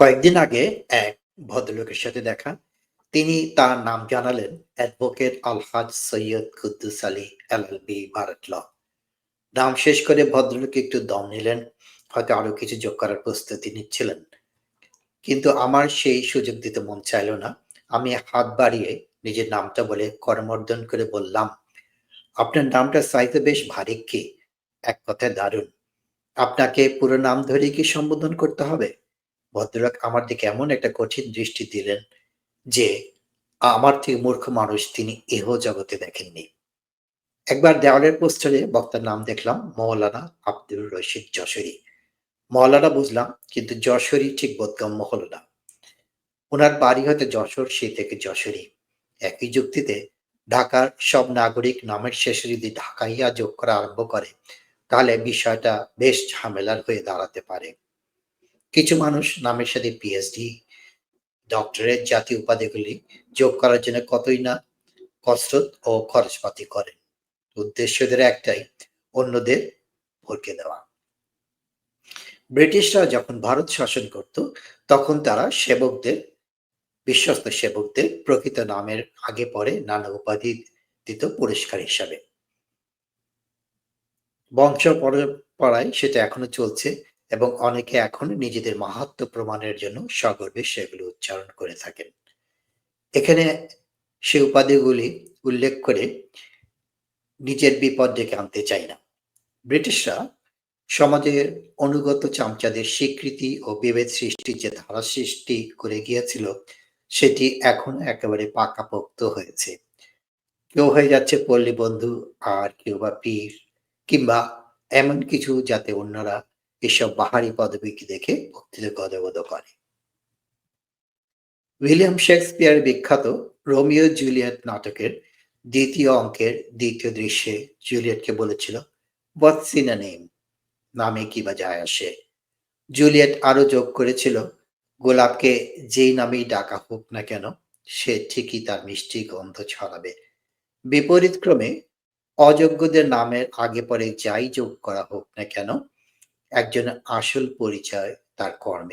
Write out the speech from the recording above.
কয়েকদিন আগে এক ভদ্রলোকের সাথে দেখা। তিনি তার নাম জানালেন অ্যাডভোকেট আলহাজ সৈয়দ কুদ্দুস আলী এলএলবি, ভারত ল। নাম শেষ করে ভদ্রলোক একটু দম নিলেন, হয়তো আরও কিছু যোগ করার প্রস্তুতি নিচ্ছিলেন। কিন্তু আমার সেই সুযোগ দিতে মন চাইল না। আমি হাত বাড়িয়ে নিজের নামটা বলে করমর্দন করে বললাম, আপনার নামটা সাইতে বেশ ভারী কি? এক কথায় দারুণ। আপনাকে পুরো নাম ধরে কি সম্বোধন করতে হবে? ভদ্রলোক আমার দিকে এমন একটা কঠিন দৃষ্টি দিলেন যে, আমার থেকে মূর্খ মানুষ তিনি এহ জগতে দেখেননি। একবার দেওয়ালের পোস্টারে বক্তার নাম দেখলাম, মৌলানা আব্দুর রশিদ যশোরী। মৌলানা বুঝলাম, কিন্তু যশোরী ঠিক বোধগম্য হলো না। ওনার বাড়ি হয়তো যশোর, সে থেকে যশোরী। একই যুক্তিতে ঢাকার সব নাগরিক নামের শেষে যদি ঢাকাইয়া যোগ করা আরম্ভ করে, তাহলে বিষয়টা বেশ ঝামেলার হয়ে দাঁড়াতে পারে। কিছু মানুষ নামের সাথে পিএইচডি ডক্টরেট জাতীয় উপাধিগুলি যোগ করার জন্য কতই না কসরত ও খরচপাতি করেন। উদ্দেশ্যদের একটাই, অন্যদের ভরকে দেওয়া। ব্রিটিশরা যখন ভারত শাসন করত, তখন তারা সেবকদের, বিশ্বস্ত সেবকদের প্রকৃত নামের আগে পরে নানা উপাধি দিত পুরস্কার হিসাবে। বংশ পরম্পরায় সেটা এখনও চলছে। এবং অনেকে এখন নিজেদের মাহাত্ম প্রমাণের জন্য সগর্বে সেগুলো উচ্চারণ করে থাকেন। এখানে সে উপাধিগুলি উল্লেখ করে নিজের বিপদ ডেকে আনতে চাই না। ব্রিটিশরা সমাজের অনুগত চামচাদের স্বীকৃতি ও বিভেদ সৃষ্টির যে ধারা সৃষ্টি করে গিয়েছিল, সেটি এখন একেবারে পাকাপোক্ত হয়েছে। কেউ হয়ে যাচ্ছে পল্লী বন্ধু, আর কেউ বা পীর, কিংবা এমন কিছু যাতে অন্যরা এসব বাহারি পদবীকে দেখে ভক্তিতে গদগদ করে। উইলিয়াম শেক্সপিয়ার বিখ্যাত রোমিও জুলিয়েট নাটকের দ্বিতীয় অঙ্কের দ্বিতীয় দৃশ্যে জুলিয়েটকে বলেছিল ইন নেম নামে কি বা যায় আসে? জুলিয়েট আরও যোগ করেছিল, গোলাপকে যেই নামেই ডাকা হোক না কেন, সে ঠিকই তার মিষ্টি গন্ধ ছড়াবে। বিপরীত ক্রমে অযোগ্যদের নামের আগে পরে যাই যোগ করা হোক না কেন একজন আসল পরিচয় তার কর্মে।